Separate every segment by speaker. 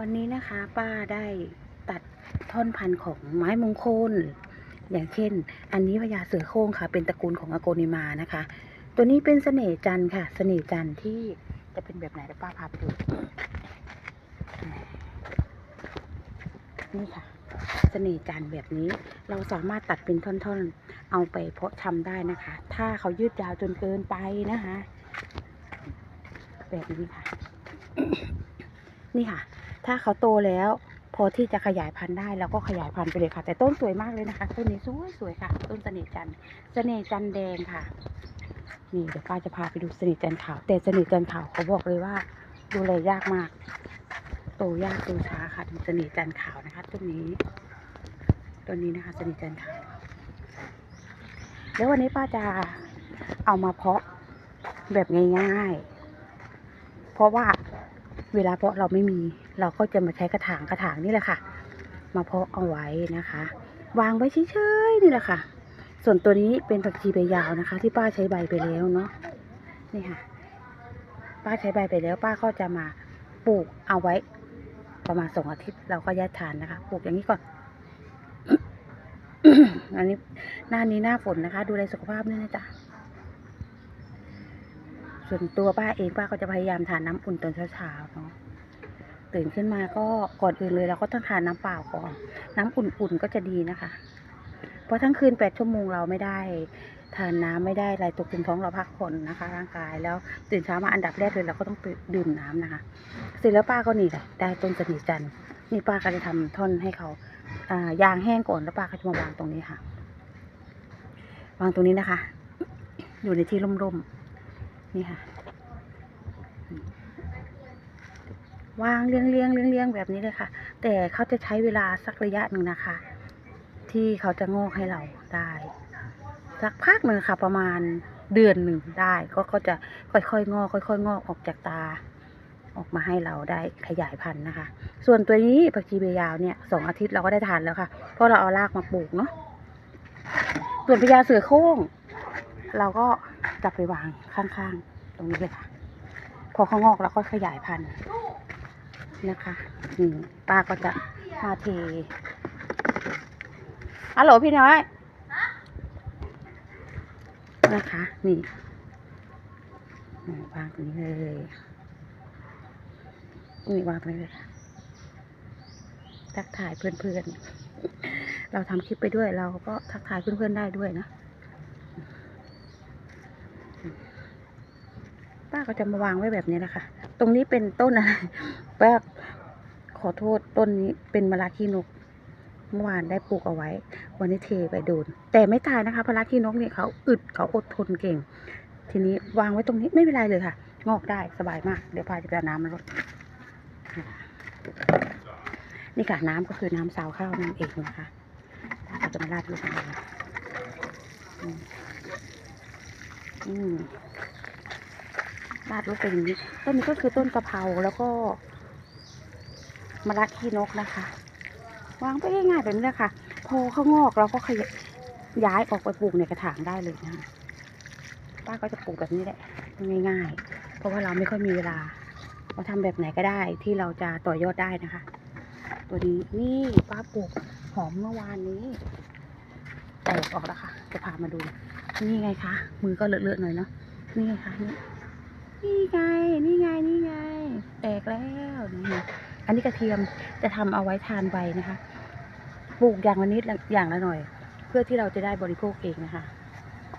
Speaker 1: วันนี้นะคะป้าได้ตัดท่อนพันธุ์ของไม้มงคล อย่างเช่น อันนี้พญาเสือโคร่งค่ะ เป็นตระกูลของอโกนิมานะคะ ตัวนี้เป็นเสน่ห์จันทร์ค่ะ เสน่ห์จันทร์ที่จะเป็นแบบไหนเดี๋ยวป้าพาไปดูนี่ค่ะเสน่ห์จันทร์แบบนี้ เราสามารถตัดเป็นท่อนๆ เอาไปเพาะชำได้นะคะ ถ้าเขายืดยาวจนเกินไปนะคะ แบบนี้ค่ะ นี่ค่ะ ถ้าเขาโตแล้ว พอที่จะขยายพันธุ์ได้เราก็ขยายพันธุ์ไปเลยค่ะ แต่ต้นสวยมากเลยนะคะ ต้นนี้สวยสวยค่ะ ต้นเสน่ห์จันทร์เสน่ห์จันทร์แดงค่ะนี่เดี๋ยวป้าจะพาไปดูเสน่ห์จันทร์ขาว แต่เสน่ห์จันทร์ขาวเขาบอกเลยว่าดูแลยากมาก โตยากโตช้าค่ะดูเสน่ห์จันทร์ขาวนะคะต้นนี้ต้นนี้นะคะเสน่ห์จันทร์ขาวแล้ววันนี้ป้าจะเอามาเพาะแบบง่ายๆ เพราะว่า เวลาเพาะเราไม่มีเราก็จะมาใช้กระถางกระถางนี่แหละค่ะ มาเพาะเอาไว้นะคะ วางไว้เฉยๆนี่แหละค่ะ ส่วนตัวนี้เป็นผักชีใบยาวนะคะ ที่ป้าใช้ใบไปแล้วเนาะนี่ค่ะ ป้าใช้ใบไปแล้วป้าก็จะมาปลูกเอาไว้ ประมาณสองอาทิตย์เราก็ย้ายฐานนะคะ ปลูกอย่างนี้ก่อนอันนี้หน้านี้หน้าฝนนะคะ ดูแลสุขภาพด้วยนะจ๊ะ ส่วนตัวป้าเองป้าก็จะพยายามทานน้ำอุ่นตอนเช้าๆเนาะตื่นขึ้นมาก็ก่อนอื่นเลยเราก็ต้องทานน้ำเปล่าก่อน น้ำอุ่นๆก็จะดีนะคะ เพราะทั้งคืนแปดชั่วโมงเราไม่ได้ทานน้ำไม่ได้อะไรตกถึงท้องเราพักผ่อนนะคะ ร่างกายแล้วตื่นเช้ามาอันดับแรกเลยเราก็ต้องดื่มน้ำนะคะเสร็จแล้วป้าก็นี่แหละได้ต้นสนิทจันนี่ป้าก็จะทำท่อนให้เขาอ่ายางแห้งก่อนแล้วป้าก็จะมาวางตรงนี้ค่ะ วางตรงนี้นะคะ อยู่ในที่ร่มๆ นี่ค่ะ วางเรียงเรียงเรียงเรียงแบบนี้เลยค่ะ แต่เขาจะใช้เวลาสักระยะหนึ่งนะคะ ที่เขาจะงอกให้เราได้ สักพักหนึ่งค่ะ ประมาณเดือนหนึ่งได้ ก็ก็จะค่อยๆงอกค่อยๆงอกออกจากตา ออกมาให้เราได้ขยายพันธุ์นะคะ ส่วนตัวนี้ผักชีเบยาวเนี่ยสองอาทิตย์เราก็ได้ทานแล้วค่ะ เพราะเราเอารากมาปลูกเนาะส่วนพญาเสือโคร่ง เราก็จับไปวางข้างๆ ตรงนี้เลยค่ะ พอเขางอกเราก็ขยายพันธุ์นะคะนี่ป้าก็จะมาเทฮัลโหลพี่น้อยนะคะ นี่วางตรงนี้เลยนี่วางตรงนี้เลยค่ะทักทายเพื่อนๆ เราทำคลิปไปด้วยเราก็ทักทายเพื่อนๆได้ด้วยนะ ป้า ก็จะมาวางไว้แบบนี้แหละค่ะตรงนี้เป็นต้นอะไรป้าขอโทษต้นนี้เป็นมะระขี้นก เมื่อวานได้ปลูกเอาไว้ วันนี้เทไปโดน แต่ไม่ตายนะคะพะระขี้นกเนี่ยเขาอึดเขาอดทนเก่ง ทีนี้วางไว้ตรงนี้ไม่เป็นไรเลยค่ะ งอกได้สบายมาก เดี๋ยวพาจะไปน้ำมาลดนี่ค่ะน้ำก็คือน้ำซาวข้าวนั่นเองนะคะเราจะมาราดลงไปอืม อืมราดลงไปอย่างนี้ ต้นนี้ก็คือต้นกะเพราแล้วก็มะระขี้นกนะคะ วางไปง่ายๆแบบนี้แหละค่ะพอเขางอกเราก็ขยย้ายออกไปปลูกในกระถางได้เลยนะป้าก็จะปลูกแบบนี้แหละง่ายๆ เพราะว่าเราไม่ค่อยมีเวลา เราทำแบบไหนก็ได้ที่เราจะต่อยอดได้นะคะ ตัวนี้นี่ป้าปลูกหอมเมื่อวานนี้แตกออกแล้วค่ะ จะพามาดู นี่ไงคะ มือก็เลอะๆหน่อยเนาะ นี่ไงคะนี่ นี่ไง นี่ไง นี่ไง แตกแล้วนี่อันนี้กระเทียมจะทำเอาไว้ทานใบนะคะ ปลูกอย่างละนิดอย่างละหน่อย เพื่อที่เราจะได้บริโภคเองนะคะ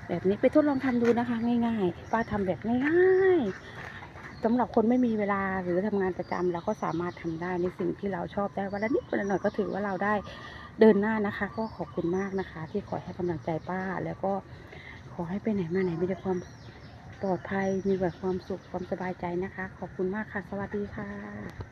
Speaker 1: แบบนี้ไปทดลองทำดูนะคะ ง่ายๆ ป้าทำแบบง่ายๆสำหรับคนไม่มีเวลาหรือทำงานประจำเราก็สามารถทำได้ในสิ่งที่เราชอบได้วันละนิดวันละหน่อยก็ถือว่าเราได้เดินหน้านะคะ ก็ขอบคุณมากนะคะ ที่คอยให้กำลังใจป้าแล้วก็ขอให้ไปไหนมาไหนมีแต่ความ ปลอดภัยมีแบบความสุขความสบายใจนะคะ ขอบคุณมากค่ะ สวัสดีค่ะ